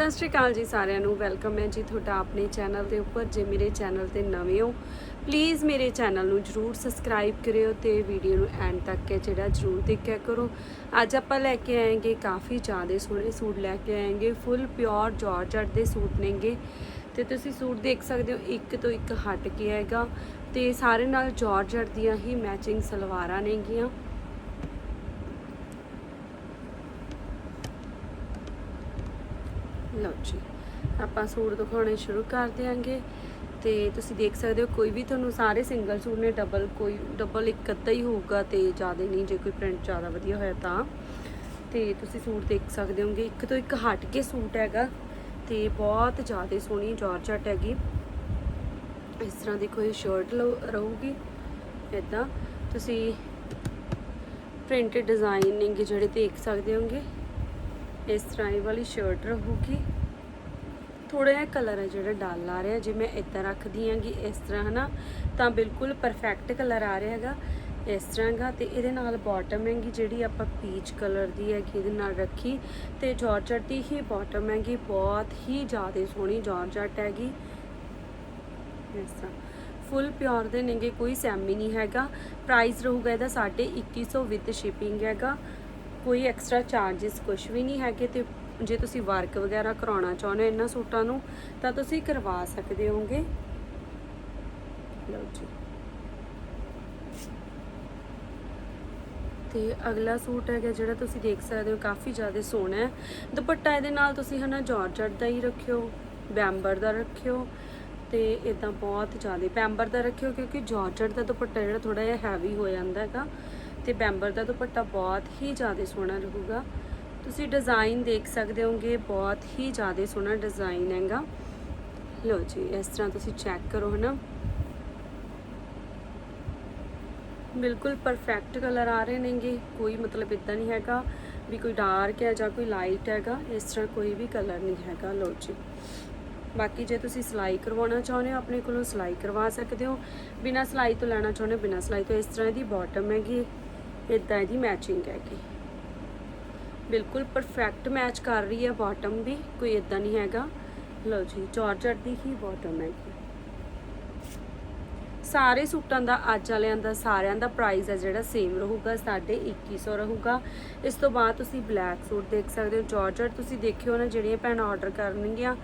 ਸਤਿ ਸ਼੍ਰੀ ਅਕਾਲ ਜੀ ਸਾਰਿਆਂ ਨੂੰ, ਵੈਲਕਮ ਹੈ ਜੀ ਤੁਹਾਡਾ ਆਪਣੇ ਚੈਨਲ ਦੇ ਉੱਪਰ, ਜੇ ਮੇਰੇ ਚੈਨਲ ਤੇ ਨਵੇਂ ਹੋ ਪਲੀਜ਼ ਮੇਰੇ ਚੈਨਲ ਨੂੰ ਜਰੂਰ ਸਬਸਕ੍ਰਾਈਬ ਕਰਿਓ ਤੇ ਵੀਡੀਓ ਨੂੰ ਐਂਡ ਤੱਕ ਹੈ ਜਿਹੜਾ ਜਰੂਰ ਦੇਖਿਆ ਕਰੋ। ਅੱਜ ਆਪਾਂ ਲੈ ਕੇ ਆਏਗੇ ਕਾਫੀ ਜ਼ਿਆਦਾ ਸੋਹਣੇ ਸੂਟ ਲੈ ਕੇ ਆਏਗੇ ਫੁੱਲ ਪਿਓਰ ਜਾਰਜਟ ਦੇ ਸੂਟ ਨੇਗੇ। ਤੇ ਤੁਸੀਂ ਸੂਟ ਦੇਖ ਸਕਦੇ ਹੋ, ਇੱਕ ਤੋਂ ਇੱਕ ਹਟ ਕੇ ਹੈਗਾ। ਤੇ ਸਾਰੇ ਨਾਲ ਜਾਰਜਟ ਦੀਆਂ ਹੀ ਮੈਚਿੰਗ ਸਲਵਾਰਾਂ ਨੇਗੀਆਂ। ਲਓ ਜੀ, ਆਪਾਂ ਸੂਟ ਦਿਖਾਉਣੇ ਸ਼ੁਰੂ ਕਰ ਦਿਆਂਗੇ ਤੇ ਤੁਸੀਂ ਦੇਖ ਸਕਦੇ ਹੋ ਕੋਈ ਵੀ ਤੁਹਾਨੂੰ ਸਾਰੇ ਸਿੰਗਲ ਸੂਟ ਨੇ ਡਬਲ ਕੋਈ ਡਬਲ ਇੱਕ ਅੱਧਾ ਹੀ ਹੋਊਗਾ ਤੇ ਜ਼ਿਆਦਾ ਨਹੀਂ, ਜੇ ਕੋਈ ਪ੍ਰਿੰਟ ਜ਼ਿਆਦਾ ਵਧੀਆ ਹੋਇਆ ਤਾਂ। ਤੇ ਤੁਸੀਂ ਸੂਟ ਦੇਖ ਸਕਦੇ ਹੋਗੇ, ਇੱਕ ਤੋਂ ਇੱਕ ਹਟ ਕੇ ਸੂਟ ਹੈਗਾ ਤੇ ਬਹੁਤ ਜ਼ਿਆਦਾ ਸੋਹਣੀ ਜਾਰਜਟ ਹੈਗੀ। ਇਸ ਤਰ੍ਹਾਂ ਦੀ ਕੋਈ ਸ਼ਰਟ ਰਹੂਗੀ ਇਦਾਂ ਤੁਸੀਂ ਪ੍ਰਿੰਟਡ ਡਿਜ਼ਾਈਨਿੰਗ ਜਿਹੜੇ ਦੇਖ ਸਕਦੇ ਹੋਗੇ, ਇਸ ਤਰ੍ਹਾਂ ਇਹ ਵਾਲੀ ਸ਼ਰਟ ਰਹੂਗੀ। ਥੋੜਾ ਜਿਹਾ ਕਲਰ ਹੈ ਜਿਹੜਾ ਡਲ ਆ ਰਿਹਾ, ਜੇ ਮੈਂ ਇੱਦਾਂ ਰੱਖਦੀ ਆਂਗੀ ਇਸ ਤਰ੍ਹਾਂ ਹਨਾ, ਤਾਂ ਬਿਲਕੁਲ ਪਰਫੈਕਟ ਕਲਰ ਆ ਰਿਹਾ ਹੈਗਾ ਇਸ ਤਰ੍ਹਾਂ ਤਰ੍ਹਾਂਗਾ ਤੇ ਇਹਦੇ ਨਾਲ ਬਾਟਮ ਹੈਗੀ ਜਿਹੜੀ ਆਪਾਂ ਪੀਚ ਕਲਰ ਦੀ ਹੈਗੀ, ਇਹਦੇ ਨਾਲ ਰੱਖੀ। ਤੇ ਜਾਰਜਟ ਦੀ ਹੀ ਬਾਟਮ ਹੈਗੀ, ਬਹੁਤ ਹੀ ਜ਼ਿਆਦਾ ਸੋਹਣੀ ਜਾਰਜਟ ਹੈਗੀ। ਇਸ ਤਰ੍ਹਾਂ। ਫੁੱਲ ਪਿਓਰ ਦੇ ਨੇਗੇ, ਕੋਈ ਸੈਮੀ ਨਹੀਂ ਹੈਗਾ। ਪ੍ਰਾਈਸ ਰਹੂਗਾ ਇਹਦਾ 2150 ਵਿਦ ਸ਼ਿਪਿੰਗ ਹੈਗਾ। ਕੋਈ ਐਕਸਟਰਾ ਚਾਰजेस ਕੁਝ ਵੀ ਨਹੀਂ ਹੈਗੇ ਤੇ ਜੇ ਤੁਸੀਂ ਵਰਕ ਵਗੈਰਾ ਕਰਾਉਣਾ ਚਾਹੁੰਦੇ ਹੋ ਇਹਨਾਂ ਸੂਟਾਂ ਨੂੰ, ਤਾਂ ਤੁਸੀਂ ਕਰਵਾ ਸਕਦੇ ਹੋਗੇ ਲਓ ਜੀ। ਤੇ ਅਗਲਾ ਸੂਟ ਹੈਗਾ ਜਿਹੜਾ ਤੁਸੀਂ ਦੇਖ ਸਕਦੇ ਹੋ, ਕਾਫੀ ਜ਼ਿਆਦਾ ਸੋਹਣਾ ਹੈ। ਦੁਪੱਟਾ ਇਹਦੇ ਨਾਲ ਤੁਸੀਂ ਹਨਾ ਜਾਰਜਟ ਦਾ ਹੀ ਰੱਖਿਓ ਬੈਂਬਰ ਦਾ ਰੱਖਿਓ, ਤੇ ਇਦਾਂ ਬਹੁਤ ਜ਼ਿਆਦਾ ਬੈਂਬਰ ਦਾ ਰੱਖਿਓ, ਕਿਉਂਕਿ ਜਾਰਜਟ ਦਾ ਦੁਪੱਟਾ ਜਿਹੜਾ ਥੋੜਾ ਜਿਹਾ ਹੈਵੀ ਹੋ ਜਾਂਦਾ ਹੈਗਾ, ਤੇ ਬੈਂਬਰ ਦਾ ਦੁਪੱਟਾ ਬਹੁਤ ਹੀ ਜ਼ਿਆਦਾ ਸੋਹਣਾ ਰਹੂਗਾ। ਤੁਸੀਂ ਡਿਜ਼ਾਈਨ ਦੇਖ ਸਕਦੇ ਹੋਗੇ ਬਹੁਤ ਹੀ ਜ਼ਿਆਦਾ ਸੋਹਣਾ ਡਿਜ਼ਾਈਨ ਹੈਗਾ। ਲਓ ਜੀ, ਇਸ ਤਰ੍ਹਾਂ ਤੁਸੀਂ ਚੈੱਕ ਕਰੋ, ਹਨਾ। ਬਿਲਕੁਲ ਪਰਫੈਕਟ ਕਲਰ ਆ ਰਹੇ ਨੇਗੇ, ਕੋਈ ਮਤਲਬ ਇਦਾਂ ਨਹੀਂ ਹੈਗਾ ਵੀ ਕੋਈ ਡਾਰਕ ਹੈ ਜਾਂ ਕੋਈ ਲਾਈਟ ਹੈਗਾ, ਇਸ ਤਰ੍ਹਾਂ ਕੋਈ ਵੀ ਕਲਰ ਨਹੀਂ ਹੈਗਾ, ਲਓ ਜੀ। ਬਾਕੀ ਜੇ ਤੁਸੀਂ ਸਿਲਾਈ ਕਰਵਾਉਣਾ ਚਾਹੁੰਦੇ ਹੋ, ਆਪਣੇ ਕੋਲੋਂ ਸਿਲਾਈ ਕਰਵਾ ਸਕਦੇ ਹੋ। ਬਿਨਾਂ ਸਿਲਾਈ ਤੋਂ ਲੈਣਾ ਚਾਹੁੰਦੇ ਹੋ, ਬਿਨਾਂ ਸਿਲਾਈ ਤੋਂ, ਇਸ ਤਰ੍ਹਾਂ ਦੀ ਬਾਟਮ ਹੈਗੀ ਇਦਾਂ ਇਹਦੀ ਮੈਚਿੰਗ ਹੈਗੀ। ਬਿਲਕੁਲ ਪਰਫੈਕਟ ਮੈਚ ਕਰ ਰਹੀ ਹੈ ਬਾਟਮ ਵੀ ਕੋਈ ਇਦਾਂ ਨਹੀਂ ਹੈਗਾ। ਲਓ ਜੀ ਜਾਰਜਟ ਦੀ ਹੀ ਬਾਟਮ ਹੈਗੀ ਸਾਰੇ ਸੂਟਾਂ ਦਾ, ਅੱਜ ਵਾਲਿਆਂ ਦਾ, ਸਾਰਿਆਂ ਦਾ ਪ੍ਰਾਈਸ ਹੈ ਜਿਹੜਾ ਸੇਮ ਰਹੂਗਾ 2150 ਰਹੂਗਾ। ਇਸ ਤੋਂ ਬਾਅਦ ਤੁਸੀਂ ਬਲੈਕ ਸੂਟ ਦੇਖ ਸਕਦੇ ਹੋ। ਜਾਰਜਟ ਤੁਸੀਂ ਦੇਖਿਓ ਨਾ, ਜਿਹੜੀਆਂ ਭੈਣਾਂ ਆਰਡਰ ਕਰਨਗੀਆਂ,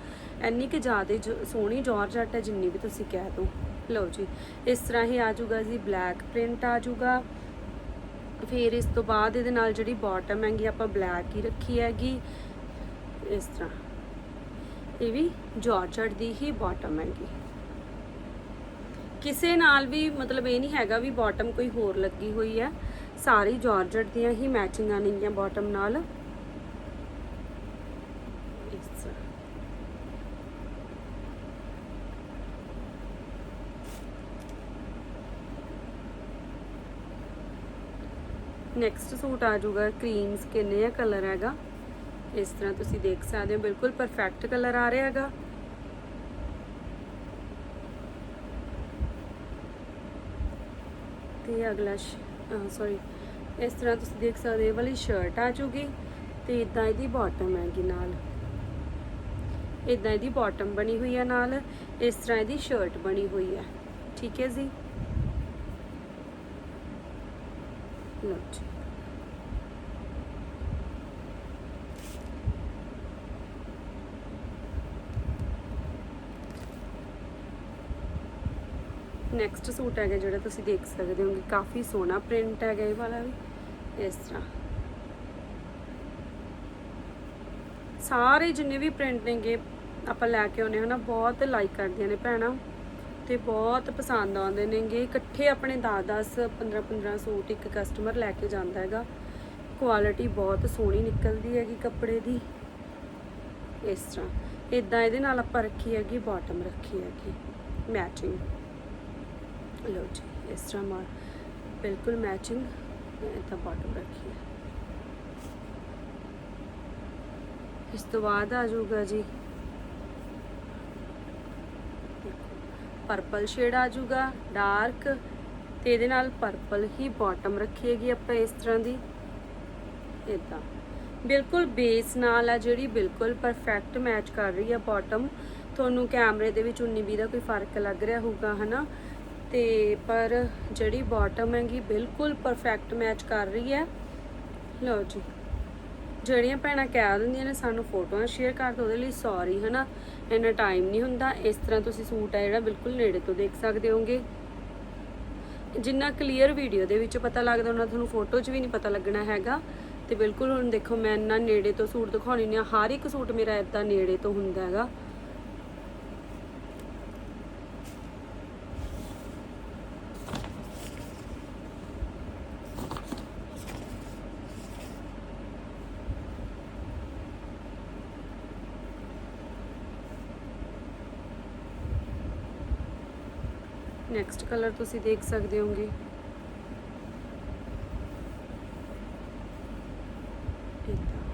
ਇੰਨੀ ਕਿ ਜ਼ਿਆਦਾ ਸੋਹਣੀ ਜਾਰਜਟ ਹੈ, ਜਿੰਨੀ ਵੀ ਤੁਸੀਂ ਕਹਿ ਦੋ। ਲਓ ਜੀ, ਇਸ ਤਰ੍ਹਾਂ ਹੀ ਆ ਜਾਊਗਾ ਜੀ ਬਲੈਕ ਪ੍ਰਿੰਟ ਆ ਜਾਊਗਾ। ਫਿਰ ਇਸ ਤੋਂ ਬਾਅਦ ਇਹਦੇ ਨਾਲ ਜਿਹੜੀ ਬਾਟਮ ਹੈਗੀ, ਆਪਾਂ ਬਲੈਕ ਹੀ ਰੱਖੀ ਹੈਗੀ। ਇਸ ਤਰ੍ਹਾਂ। ਇਹ ਵੀ ਜਾਰਜਟ ਦੀ ਹੀ ਬਾਟਮ ਹੈਗੀ। ਕਿਸੇ ਨਾਲ ਵੀ ਮਤਲਬ ਇਹ ਨਹੀਂ ਹੈਗਾ ਵੀ ਬਾਟਮ ਕੋਈ ਹੋਰ ਲੱਗੀ ਹੋਈ ਹੈ। ਸਾਰੀ ਜਾਰਜਟ ਦੀਆਂ ਹੀ ਮੈਚਿੰਗਾਂ ਨੇਗੀਆਂ ਬਾਟਮ ਨਾਲ ਇਸ ਤਰ੍ਹਾਂ ਨੈਕਸਟ ਸੂਟ ਆ ਜਾਊਗਾ ਕਰੀਮਸ ਕਿੰਨੇ ਜਿਹਾ ਕਲਰ ਹੈਗਾ। ਇਸ ਤਰ੍ਹਾਂ ਤੁਸੀਂ ਦੇਖ ਸਕਦੇ ਹੋ, ਬਿਲਕੁਲ ਪਰਫੈਕਟ ਕਲਰ ਆ ਰਿਹਾ ਹੈਗਾ। ਤੇ ਅਗਲਾ ਸੌਰੀ ਇਸ ਤਰ੍ਹਾਂ ਤੁਸੀਂ ਦੇਖ ਸਕਦੇ ਹੋ, ਇਹ ਵਾਲੀ ਸ਼ਰਟ ਆ ਜੂਗੀ ਤੇ ਇਦਾਂ ਇਹਦੀ ਬਾਟਮ ਹੈਗੀ ਨਾਲ। ਇਦਾਂ ਇਹਦੀ ਬਾਟਮ ਬਣੀ ਹੋਈ ਹੈ ਨਾਲ, ਇਸ ਤਰ੍ਹਾਂ ਇਹਦੀ ਸ਼ਰਟ ਬਣੀ ਹੋਈ ਹੈ ਠੀਕ ਹੈ ਜੀ? ਲਓ ਨੈਕਸਟ ਸੂਟ ਹੈਗਾ ਜਿਹੜਾ ਤੁਸੀਂ ਦੇਖ ਸਕਦੇ ਹੋਗੇ, ਕਾਫੀ ਸੋਹਣਾ ਪ੍ਰਿੰਟ ਹੈਗਾ ਇਹ ਵਾਲਾ ਵੀ, ਇਸ ਤਰ੍ਹਾਂ। ਸਾਰੇ ਜਿੰਨੇ ਵੀ ਪ੍ਰਿੰਟ ਨੇਗੇ, ਆਪਾਂ ਲੈ ਕੇ ਆਉਨੇ ਹਨਾ ਬਹੁਤ ਲਾਈਕ ਕਰਦੀਆਂ ਨੇ ਭੈਣਾਂ। ਤੇ ਬਹੁਤ ਪਸੰਦ ਆਉਂਦੇ ਨੇਗੇ। ਇਕੱਠੇ ਆਪਣੇ 10-10 15-15 ਸੂਟ ਇੱਕ ਕਸਟਮਰ ਲੈ ਕੇ ਜਾਂਦਾ ਹੈਗਾ। ਕੁਆਲਿਟੀ ਬਹੁਤ ਸੋਹਣੀ ਨਿਕਲਦੀ ਹੈਗੀ ਕੱਪੜੇ ਦੀ। ਇਸ ਤਰ੍ਹਾਂ। ਇਦਾਂ ਇਹਦੇ ਨਾਲ ਆਪਾਂ ਰੱਖੀ ਹੈਗੀ ਬਾਟਮ ਰੱਖੀ ਹੈਗੀ। ਮੈਚਿੰਗ ਲਓ ਜੀ, ਇਸ ਤਰ੍ਹਾਂ ਮਾਰ। ਬਿਲਕੁਲ ਮੈਚਿੰਗ ਇਦਾਂ ਬਾਟਮ ਰੱਖੀ ਹੈ। ਇਸ ਤੋਂ ਬਾਅਦ ਆ ਜਾਊਗਾ ਜੀ। ਪਰਪਲ ਸ਼ੇਡ ਆ ਜਾਊਗਾ ਡਾਰਕ ਤੇ ਇਹਦੇ ਨਾਲ ਪਰਪਲ ਹੀ ਬਾਟਮ ਰੱਖੀਏਗੀ ਆਪਾਂ ਇਸ ਤਰ੍ਹਾਂ ਦੀ। ਇਦਾਂ ਬਿਲਕੁਲ ਬੇਸ ਨਾਲ ਆ ਜਿਹੜੀ ਬਿਲਕੁਲ ਪਰਫੈਕਟ ਮੈਚ ਕਰ ਰਹੀ ਆ ਬਾਟਮ ਤੁਹਾਨੂੰ ਕੈਮਰੇ ਦੇ ਵਿੱਚ 19 20 ਦਾ ਕੋਈ ਫ਼ਰਕ ਲੱਗ ਰਿਹਾ ਹੋਊਗਾ, ਹਨਾ? ਤੇ ਪਰ ਜਿਹੜੀ ਬਾਟਮ ਹੈਗੀ, ਬਿਲਕੁਲ ਪਰਫੈਕਟ ਮੈਚ ਕਰ ਰਹੀ ਹੈ। ਲਓ ਜੀ। ਜਿਹੜੀਆਂ ਭੈਣਾਂ ਕਹਿ ਦਿੰਦੀਆਂ ਨੇ ਸਾਨੂੰ ਫੋਟੋਆਂ ਸ਼ੇਅਰ ਕਰ ਦਿਓ, ਉਹਦੇ ਲਈ ਸੌਰੀ ਹਨਾ? ਇੰਨਾ ਟਾਈਮ ਨਹੀਂ ਹੁੰਦਾ। ਇਸ ਤਰ੍ਹਾਂ ਤੁਸੀਂ ਸੂਟ ਆ ਜਿਹੜਾ ਬਿਲਕੁਲ ਨੇੜੇ ਤੋਂ ਦੇਖ ਸਕਦੇ ਹੋਗੇ ਜਿੰਨਾ ਕਲੀਅਰ ਵੀਡੀਓ ਦੇ ਵਿੱਚ ਪਤਾ ਲੱਗਦਾ, ਉਹਨਾਂ ਤੁਹਾਨੂੰ ਫੋਟੋ 'ਚ ਵੀ ਨਹੀਂ ਪਤਾ ਲੱਗਣਾ ਹੈਗਾ। ਤੇ ਬਿਲਕੁਲ ਹੁਣ ਦੇਖੋ, ਮੈਂ ਇੰਨਾ ਨੇੜੇ ਤੋਂ ਸੂਟ ਦਿਖਾਉਣੀ ਨੇ ਹਰ ਇੱਕ ਸੂਟ ਮੇਰਾ ਇਦਾਂ ਨੇੜੇ ਤੋਂ ਹੁੰਦਾ ਹੈਗਾ। ਨੈਕਸਟ ਕਲਰ ਤੁਸੀਂ ਦੇਖ ਸਕਦੇ ਹੋਗੇ। ਏਦਾਂ।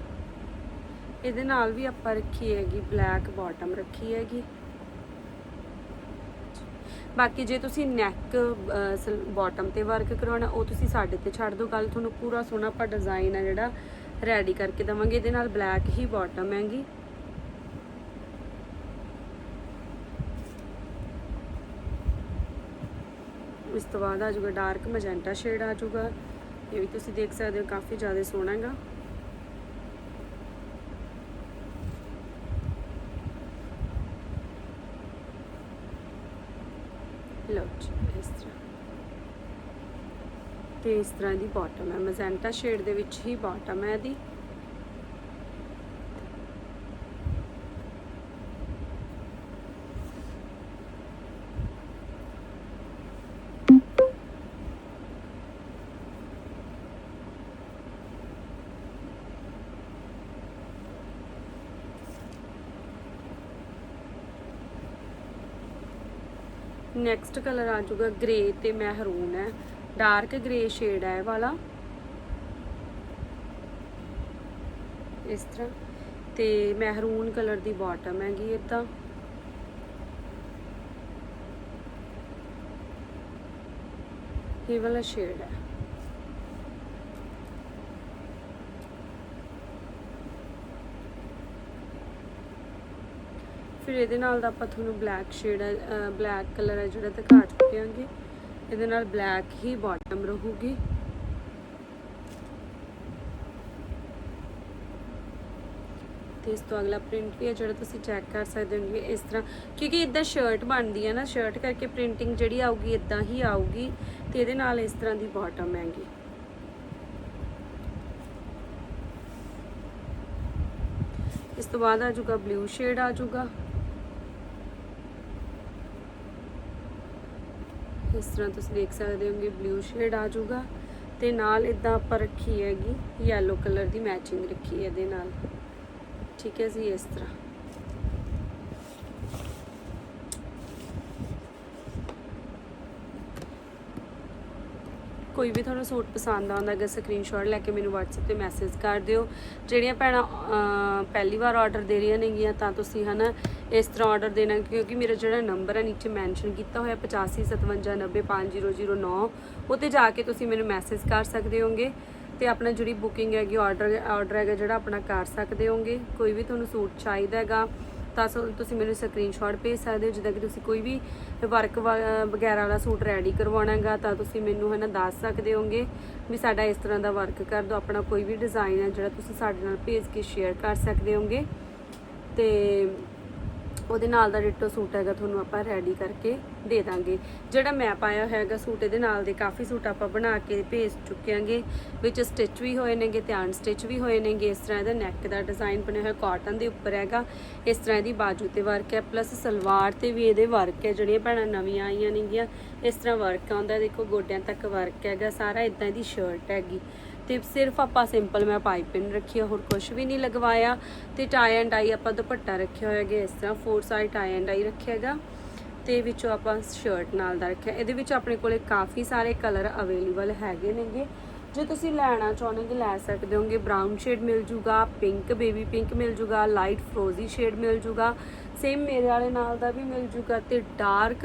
ਇਹਦੇ ਨਾਲ ਵੀ ਆਪਾਂ ਰੱਖੀ ਹੈਗੀ ਬਲੈਕ ਬਾਟਮ ਰੱਖੀ ਹੈਗੀ। ਬਾਕੀ ਜੇ ਤੁਸੀਂ ਨੈਕ ਬਾਟਮ ਤੇ ਵਰਕ ਕਰਾਉਣਾ, ਉਹ ਤੁਸੀਂ ਸਾਡੇ ਤੇ ਛੱਡ ਦਿਓ। ਗੱਲ ਤੁਹਾਨੂੰ ਪੂਰਾ ਸੋਹਣਾ ਆਪਾਂ ਡਿਜ਼ਾਈਨ ਆ ਜਿਹੜਾ ਰੈਡੀ ਕਰਕੇ ਦਵਾਂਗੇ। ਇਹਦੇ ਨਾਲ ਬਲੈਕ ਹੀ ਬਾਟਮ ਹੈਗੀ। ਇਸ ਤੋਂ ਬਾਅਦ ਆ ਜਾਊਗਾ ਡਾਰਕ ਮੈਜੈਂਟਾ ਸ਼ੇਡ ਆ ਜਾਊਗਾ। ਇਹ ਵੀ ਤੁਸੀਂ ਦੇਖ ਸਕਦੇ ਹੋ, ਕਾਫੀ ਜ਼ਿਆਦਾ ਸੋਹਣਾ ਹੈਗਾ। ਲਓ ਇਸ ਤਰ੍ਹਾਂ। ਤੇ ਇਸ ਤਰ੍ਹਾਂ ਦੀ ਬਾਟਮ ਹੈ। ਮੈਜੈਂਟਾ ਸ਼ੇਡ ਦੇ ਵਿੱਚ ਹੀ ਬਾਟਮ ਹੈ ਇਹਦੀ। ਨੈਕਸਟ ਕਲਰ ਆ ਜਾਊਗਾ ਗ੍ਰੇ ਤੇ ਮਹਿਰੂਨ ਹੈ। ਡਾਰਕ ਗ੍ਰੇ ਸ਼ੇਡ ਹੈ ਇਹ ਵਾਲਾ। ਇਸ ਤਰ੍ਹਾਂ। ਤੇ ਮਹਿਰੂਨ ਕਲਰ ਦੀ ਬਾਟਮ ਹੈਗੀ ਇਦਾਂ ਇਹ ਵਾਲਾ ਸ਼ੇਡ ਹੈ। ਫਿਰ ਇਹਦੇ ਨਾਲ ਦਾ ਆਪਾਂ ਤੁਹਾਨੂੰ ਬਲੈਕ ਸ਼ੇਡ ਬਲੈਕ ਕਲਰ ਹੈ ਜਿਹੜਾ ਦਿਖਾ ਚੁੱਕੇ ਹਾਂਗੇ। ਇਹਦੇ ਨਾਲ ਬਲੈਕ ਹੀ ਬਾਟਮ ਰਹੂਗੀ। ਤੇ ਇਸ ਤੋਂ ਅਗਲਾ ਪ੍ਰਿੰਟ ਵੀ ਹੈ ਜਿਹੜਾ ਤੁਸੀਂ ਚੈੱਕ ਕਰ ਸਕਦੇ ਹੋ ਇਸ ਤਰ੍ਹਾਂ। ਕਿਉਂਕਿ ਇਦਾਂ ਸ਼ਰਟ ਬਣਦੀ ਹੈ ਨਾ ਸ਼ਰਟ ਕਰਕੇ ਪ੍ਰਿੰਟਿੰਗ ਜਿਹੜੀ ਆਊਗੀ ਇਦਾਂ ਹੀ ਆਊਗੀ। ਤੇ ਇਹਦੇ ਨਾਲ ਇਸ ਤਰ੍ਹਾਂ ਦੀ ਬਾਟਮ ਹੈਗੀ। ਇਸ ਤੋਂ ਬਾਅਦ ਆ ਜਾਊਗਾ ਬਲੂ ਸ਼ੇਡ ਆ ਜਾਊਗਾ। ਇਸ ਤਰ੍ਹਾਂ ਤੁਸੀਂ ਦੇਖ ਸਕਦੇ ਹੋਗੇ ਬਲੂ ਸ਼ੇਡ ਆ ਜਾਊਗਾ ਤੇ ਨਾਲ ਇਦਾਂ ਆਪਾਂ ਰੱਖੀ ਹੈਗੀ ਯੈਲੋ ਕਲਰ ਦੀ ਮੈਚਿੰਗ ਰੱਖੀ ਹੈ ਇਹਦੇ ਨਾਲ। ਠੀਕ ਹੈ ਜੀ, ਇਸ ਤਰ੍ਹਾਂ। ਕੋਈ ਵੀ ਤੁਹਾਨੂੰ ਸੂਟ ਪਸੰਦ ਆਉਂਦਾ ਹੈਗਾ ਸਕਰੀਨਸ਼ਾਟ ਲੈ ਕੇ ਮੈਨੂੰ WhatsApp ਤੇ ਮੈਸੇਜ ਕਰ ਦਿਓ। ਜਿਹੜੀਆਂ ਭੈਣਾਂ ਪਹਿਲੀ ਵਾਰ ਆਰਡਰ ਦੇ ਰਹੀਆਂ ਨੇਗੀਆਂ, ਤਾਂ ਤੁਸੀਂ ਹਨਾ ਇਸ ਤਰ੍ਹਾਂ ਆਰਡਰ ਦੇਣਾ, ਕਿਉਂਕਿ ਮੇਰਾ ਜਿਹੜਾ ਨੰਬਰ ਹੈ ਨੀਚੇ ਮੈਂਸ਼ਨ ਕੀਤਾ ਹੋਇਆ 8557905009 ਉੱਤੇ ਜਾ ਕੇ ਤੁਸੀਂ ਮੈਨੂੰ ਮੈਸੇਜ ਕਰ ਸਕਦੇ ਹੋਗੇ ਤੇ ਆਪਣਾ ਜਿਹੜੀ ਬੁਕਿੰਗ ਹੈਗੀ ਆਰਡਰ ਆਰਡਰ ਹੈਗਾ ਜਿਹੜਾ ਆਪਣਾ ਕਰ ਸਕਦੇ ਹੋਗੇ। ਕੋਈ ਵੀ ਤੁਹਾਨੂੰ ਸੂਟ ਚਾਹੀਦਾ ਹੈਗਾ ਤਾਂ ਸੋ ਤੁਸੀਂ ਮੈਨੂੰ ਸਕਰੀਨਸ਼ਾਟ ਭੇਜ ਸਕਦੇ ਹੋ, ਜਿੱਦਾਂ ਕਿ ਤੁਸੀਂ ਕੋਈ ਵੀ ਵਰਕ ਵਗੈਰਾ ਵਾਲਾ ਸੂਟ ਰੈਡੀ ਕਰਵਾਉਣਾ ਹੈਗਾ ਤਾਂ ਤੁਸੀਂ ਮੈਨੂੰ ਹਨਾ ਦੱਸ ਸਕਦੇ ਹੋਗੇ ਵੀ ਸਾਡਾ ਇਸ ਤਰ੍ਹਾਂ ਦਾ ਵਰਕ ਕਰ ਦਿਓ। ਆਪਣਾ ਕੋਈ ਵੀ ਡਿਜ਼ਾਈਨ ਹੈ ਜਿਹੜਾ ਤੁਸੀਂ ਸਾਡੇ ਨਾਲ ਭੇਜ ਕੇ ਸ਼ੇਅਰ ਕਰ ਸਕਦੇ ਹੋਗੇ। ਤੇ ਉਹਦੇ ਨਾਲ ਦਾ ਡਿਟੋ ਸੂਟ ਹੈਗਾ ਤੁਹਾਨੂੰ ਆਪਾਂ ਰੈਡੀ ਕਰਕੇ ਦੇ ਦਾਂਗੇ। ਜਿਹੜਾ ਮੈਂ ਪਾਇਆ ਹੈਗਾ ਸੂਟ, ਇਹਦੇ ਨਾਲ ਦੇ ਕਾਫੀ ਸੂਟ ਆਪਾਂ ਬਣਾ ਕੇ ਭੇਜ ਚੁੱਕੇ ਆਂਗੇ ਵਿੱਚ ਸਟਿਚ ਵੀ ਹੋਏ ਨੇਗੇ ਤੇ ਅਨਸਟਿਚ ਵੀ ਹੋਏ ਨੇਗੇ। ਇਸ ਤਰ੍ਹਾਂ ਇਹਦਾ ਨੈਕ ਦਾ ਡਿਜ਼ਾਈਨ ਬਣਿਆ ਹੋਇਆ ਕਾਟਨ ਦੇ ਉੱਪਰ ਹੈਗਾ। ਇਸ ਤਰ੍ਹਾਂ ਇਹਦੀ ਬਾਜੂ ਤੇ ਵਰਕ ਹੈ ਪਲੱਸ ਸਲਵਾਰ ਤੇ ਵੀ ਇਹਦੇ ਵਰਕ ਹੈ, ਜਿਹੜੀਆਂ ਭੈਣਾਂ ਨਵੀਆਂ ਆਈਆਂ ਨੇਗੀਆਂ। ਇਸ ਤਰ੍ਹਾਂ ਵਰਕ ਆਉਂਦਾ, ਦੇਖੋ ਗੋਡਿਆਂ ਤੱਕ ਵਰਕ ਹੈਗਾ। ਸਾਰਾ ਇਦਾਂ ਦੀ ਸ਼ਰਟ ਹੈਗੀ। ਤੇ ਸਿਰਫ ਆਪਾਂ ਸਿੰਪਲ ਮੈਂ ਪਾਈਪਿੰਗ ਰੱਖੀ ਆ, ਹੋਰ ਕੁਝ ਵੀ ਨਹੀਂ ਲਗਵਾਇਆ। ਤੇ ਟਾਈ ਐਂਡ ਆਈ ਆਪਾਂ ਦੁਪੱਟਾ ਰੱਖਿਆ ਹੋਇਆ ਹੈਗਾ, ਇਸ ਤਰ੍ਹਾਂ ਫੋਰ ਸਾਈਡ ਟਾਈ ਐਂਡ ਆਈ ਰੱਖਿਆ ਹੈਗਾ। ਤੇ ਵਿੱਚੋਂ ਆਪਾਂ ਸ਼ਰਟ ਨਾਲ ਦਾ ਰੱਖਿਆ। ਇਹਦੇ ਵਿੱਚ ਆਪਣੇ ਕੋਲੇ ਕਾਫੀ ਸਾਰੇ ਕਲਰ ਅਵੇਲੇਬਲ ਹੈਗੇ ਨੇਗੇ। ਜੇ ਤੁਸੀਂ ਲੈਣਾ ਚਾਹੁੰਦੇ ਹੋ ਲੈ ਸਕਦੇ ਹੋਗੇ। ਬ੍ਰਾਊਨ ਸ਼ੇਡ ਮਿਲ ਜੂਗਾ ਪਿੰਕ ਬੇਬੀ ਪਿੰਕ ਮਿਲ ਜੂਗਾ ਲਾਈਟ ਫਰੋਜ਼ੀ ਸ਼ੇਡ ਮਿਲ ਜੂਗਾ। ਸੇਮ ਮੇਰੇ ਵਾਲੇ ਨਾਲ ਦਾ ਵੀ ਮਿਲ ਜੂਗਾ ਤੇ ਡਾਰਕ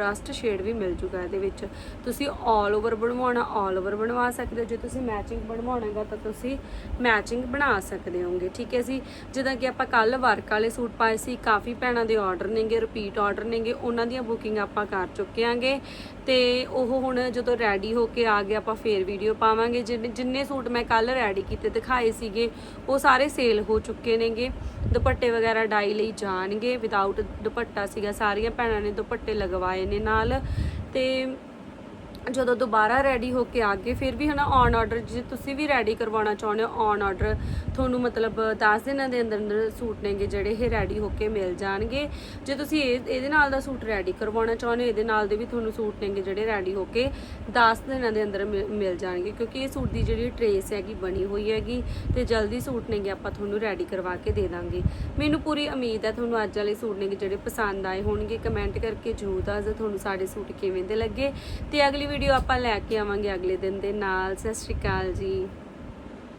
ਰਸਟ ਸ਼ੇਡ ਵੀ ਮਿਲ ਜੂਗਾ ਇਹਦੇ ਵਿੱਚ। ਤੁਸੀਂ 올 ਓਵਰ ਬਣਵਾਉਣਾ 올 ਓਵਰ ਬਣਵਾ ਸਕਦੇ ਹੋ। ਜੇ ਤੁਸੀਂ ਮੈਚਿੰਗ ਬਣਵਾਉਣਾਗਾ ਤਾਂ ਤੁਸੀਂ ਮੈਚਿੰਗ ਬਣਾ ਸਕਦੇ ਹੋਗੇ ਠੀਕ ਹੈ ਜੀ? ਜਿੱਦਾਂ ਕਿ ਆਪਾਂ ਕੱਲ ਵਰਕ ਵਾਲੇ ਸੂਟ ਪਾਏ ਸੀ, ਕਾਫੀ ਭੈਣਾਂ ਦੇ ਆਰਡਰ ਨੇਗੇ ਰਿਪੀਟ ਆਰਡਰ ਨੇਗੇ, ਉਹਨਾਂ ਦੀਆਂ ਬੁਕਿੰਗ ਆਪਾਂ ਕਰ ਚੁੱਕੇ ਆਂਗੇ। ਤੇ ਉਹ ਹੁਣ ਜਦੋਂ ਰੈਡੀ ਹੋ ਕੇ ਆ ਗਿਆ ਆਪਾਂ ਫੇਰ ਵੀਡੀਓ ਪਾਵਾਂਗੇ। ਜਿੰਨੇ ਜਿੰਨੇ ਸੂਟ ਮੈਂ ਕੱਲ ਰੈਡੀ ਕੀਤੇ ਦਿਖਾਏ ਸੀਗੇ, ਉਹ ਸਾਰੇ ਸੇਲ ਹੋ ਚੁੱਕੇ ਨੇਗੇ। ਦੁਪੱਟੇ ਵਗੈਰਾ ਡਾਈ ਲਈ ਜਾਣਗੇ। ਵਿਦਆਊਟ ਦੁਪੱਟਾ ਸੀਗਾ, ਸਾਰੀਆਂ ਭੈਣਾਂ ਨੇ ਦੁਪੱਟੇ ਲਗਵਾਏ ਨੇ ਨਾਲ। ਤੇ ਜਦੋਂ ਦੁਬਾਰਾ ਰੈਡੀ ਹੋ ਕੇ ਆ ਗਏ, ਫਿਰ ਵੀ ਹਨਾ ਔਨ ਆਰਡਰ ਜੇ ਤੁਸੀਂ ਵੀ ਰੈਡੀ ਕਰਵਾਉਣਾ ਚਾਹੁੰਦੇ ਹੋ ਔਨ ਆਰਡਰ ਤੁਹਾਨੂੰ ਮਤਲਬ 10 ਦਿਨਾਂ ਦੇ ਅੰਦਰ ਅੰਦਰ ਸੂਟ ਨੇਗੇ ਜਿਹੜੇ ਇਹ ਰੈਡੀ ਹੋ ਕੇ ਮਿਲ ਜਾਣਗੇ। ਜੇ ਤੁਸੀਂ ਇਹ, ਇਹਦੇ ਨਾਲ ਦਾ ਸੂਟ ਰੈਡੀ ਕਰਵਾਉਣਾ ਚਾਹੁੰਦੇ ਹੋ, ਇਹਦੇ ਨਾਲ ਦੇ ਵੀ ਤੁਹਾਨੂੰ ਸੂਟ ਨੇਗੇ ਜਿਹੜੇ ਰੈਡੀ ਹੋ ਕੇ 10 ਦਿਨਾਂ ਦੇ ਅੰਦਰ ਮਿਲ ਮਿਲ ਜਾਣਗੇ, ਕਿਉਂਕਿ ਇਹ ਸੂਟ ਦੀ ਜਿਹੜੀ ਟਰੇਸ ਹੈਗੀ, ਬਣੀ ਹੋਈ ਹੈਗੀ ਤੇ ਜਲਦੀ ਸੂਟ ਨੇਗੇ ਆਪਾਂ ਤੁਹਾਨੂੰ ਰੈਡੀ ਕਰਵਾ ਕੇ ਦੇ ਦਾਂਗੇ। ਮੈਨੂੰ ਪੂਰੀ ਉਮੀਦ ਹੈ ਤੁਹਾਨੂੰ ਅੱਜ ਵਾਲੇ ਸੂਟ ਨੇਗੇ ਜਿਹੜੇ ਪਸੰਦ ਆਏ ਹੋਣਗੇ। ਕਮੈਂਟ ਕਰਕੇ ਜਰੂਰ ਦੱਸ ਦਿਓ ਤੁਹਾਨੂੰ ਸਾਡੇ ਸੂਟ ਕਿਵੇਂ ਦੇ ਲੱਗੇ ਤੇ ਅਗਲੀ ਵੀਡੀਓ ਆਪਾਂ ਲੈ ਕੇ ਆਵਾਂਗੇ ਅਗਲੇ ਦਿਨ ਦੇ ਨਾਲ। ਸਤਿ ਸ਼੍ਰੀ ਅਕਾਲ ਜੀ।